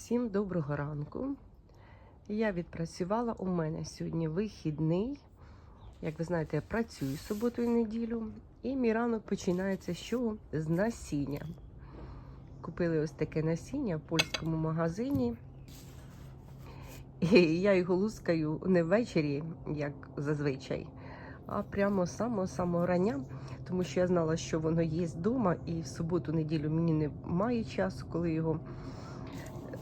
Всім доброго ранку. Я відпрацювала. У мене сьогодні вихідний. Як ви знаєте, я працюю суботу і неділю. І мій ранок починається з? З насіння. Купили ось таке насіння в польському магазині. І я його лускаю не ввечері, як зазвичай, а прямо самого-самого рання, тому що я знала, що воно є вдома, і в суботу-неділю мені немає часу, коли його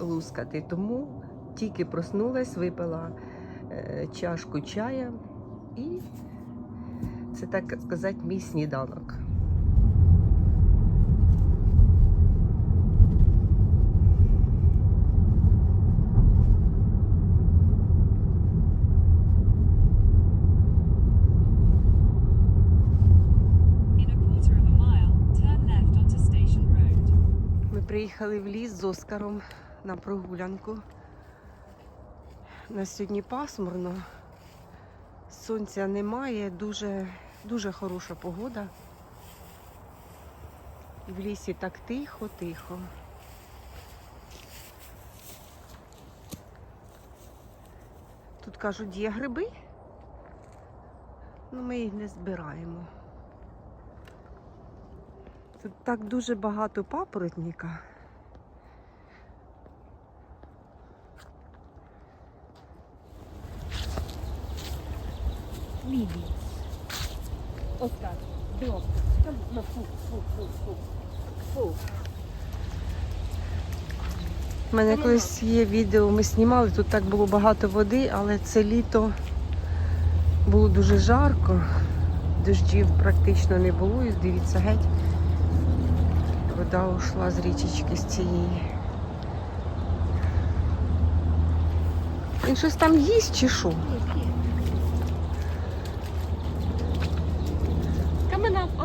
лускати. Тому тільки проснулась, випила е, чашку чая, і це так сказати мій сніданок. Приїхали в ліс з Оскаром на прогулянку. На сьогодні пасмурно, сонця немає, дуже, дуже хороша погода. І в лісі так тихо-тихо. Тут кажуть, є гриби, ну ми їх не збираємо. Тут так дуже багато папоротника. Лілі. Оскар, добре. Там, ну, фу, фу, фу, фу. Фу. У мене колись є відео, ми знімали, тут так було багато води, але це літо було дуже жарко. Дождів практично не було, і дивіться геть. Вода ушла з річечки з цієї. Він щось там їсть чи що?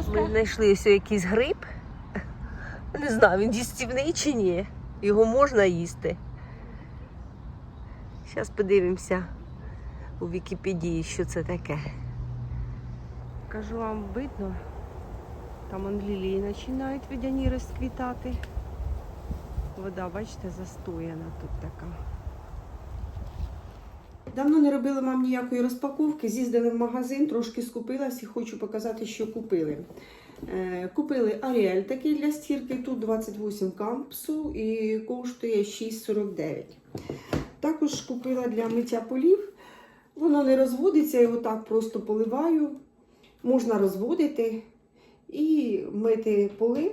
Камена, Ми знайшли ось якийсь гриб. Не знаю, він їстівний чи ні. Його можна їсти. Зараз подивимося у Вікіпедії, що це таке. Кажу вам, видно, там он лілії починають водяні розквітати. Вода, бачите, застояна тут така. Давно не робила вам ніякої розпаковки. З'їздили в магазин, трошки скупилась і хочу показати, що купили. Е, Купили Аріель такий для стірки, тут 28 кампсу і коштує 6,49. Також купила для миття полів. Воно не розводиться, його так просто поливаю. Можна розводити і мити поли.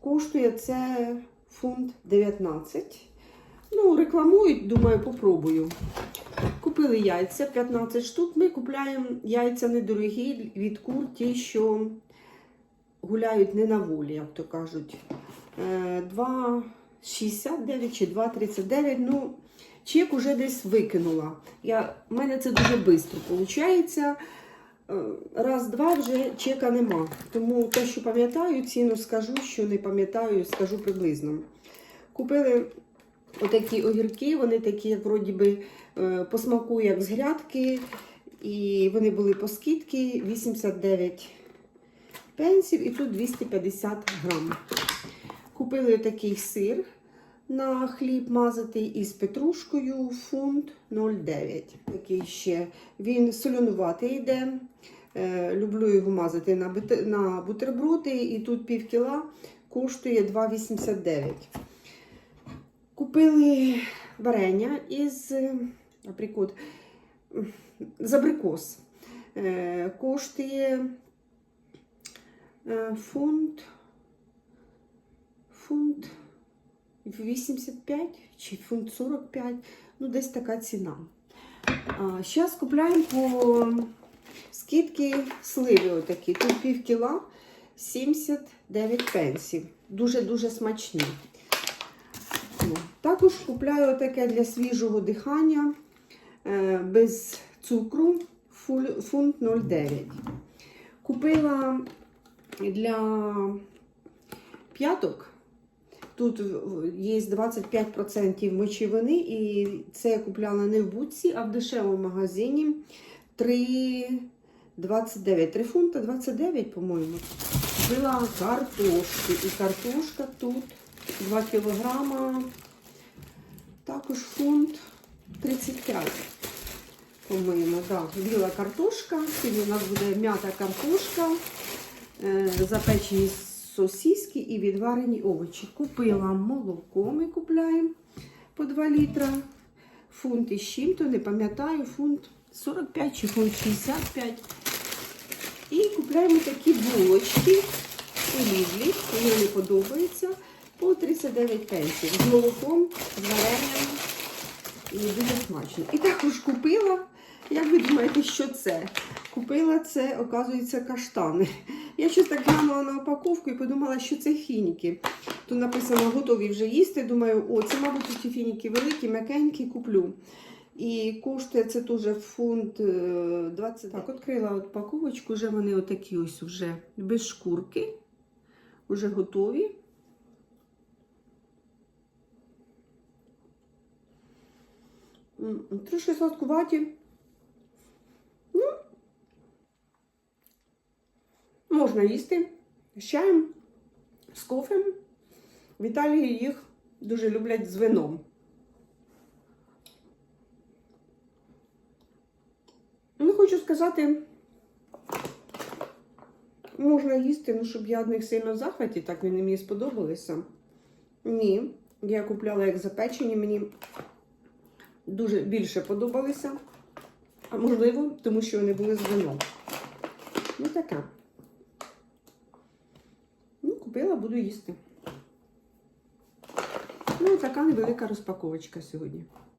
Коштує це фунт 19. Ну, рекламують, думаю, попробую. Купили яйця 15 штук. Ми купляємо яйця недорогі від кур, ті, що гуляють не на волі, як то кажуть. Е, 2,69 чи 2,39. Ну, чек уже десь викинула. Я, У мене це дуже швидко виходить. Раз-два вже чека нема. Тому те, що пам'ятаю, ціну скажу, що не пам'ятаю, скажу приблизно. Купили отакі огірки, вони такі, як вроді би, е, по смаку, як з грядки. І вони були по скидці 89 пенсів і тут 250 грам. Купили такий сир на хліб мазатий із петрушкою, фунт 0,9. Такий ще. Він солонуватий йде. Е, Люблю його мазати на бутерброди. І тут пів кіла коштує 2,89. Купили варення із априкот, м, з абрикос. Е, Коштує е, фунт, фунт 85 чи фунт 45, ну десь така ціна. Зараз купляємо по скидки сливи отакі. Тут пів кіла 79 пенсів. Дуже-дуже смачні. Також купляю таке для свіжого дихання е, без цукру фунт 0,9. Купила для п'яток. Тут є 25% мочевини, і це я купляла не в бутці, а в дешевому магазині 3,29. 3 фунта 29, по-моєму. Купила картошки. І картошка тут 2 кілограма Також фунт 35. По-моєму, да. Біла картошка. Сьогодні у нас буде м'ята картошка, е, запечені сосиски і відварені овочі. Купила молоко, ми купляємо по 2 літра. Фунт із чим-то, не пам'ятаю, фунт 45 чи фунт 65. І купляємо такі булочки у Лідлі, мені вони подобаються, по 39 пенсів. З молоком, з варенням. Дуже смачно. І також купила, як ви думаєте, що це? Купила це, оказується, каштани. Я щось так глянула на упаковку і подумала, що це фініки. Тут написано готові вже їсти. Думаю, о, це, мабуть, ці фініки великі, м'якенькі, куплю. І коштує це теж фунт е, 20. Так, відкрила упаковочку, вже вони отакі ось вже без шкурки, вже готові. Трошки сладкуваті. Ну, можна їсти з чаєм, з кофем. В Італії їх дуже люблять з вином. Ну, хочу сказати, можна їсти, ну, щоб я від них сильно в захваті, так вони мені сподобалися. Ні, я купляла як запечені, мені дуже більше подобалися. А можливо, тому що вони були з вином. Ну, така. Ну, купила, буду їсти. Ну, така невелика розпаковочка сьогодні.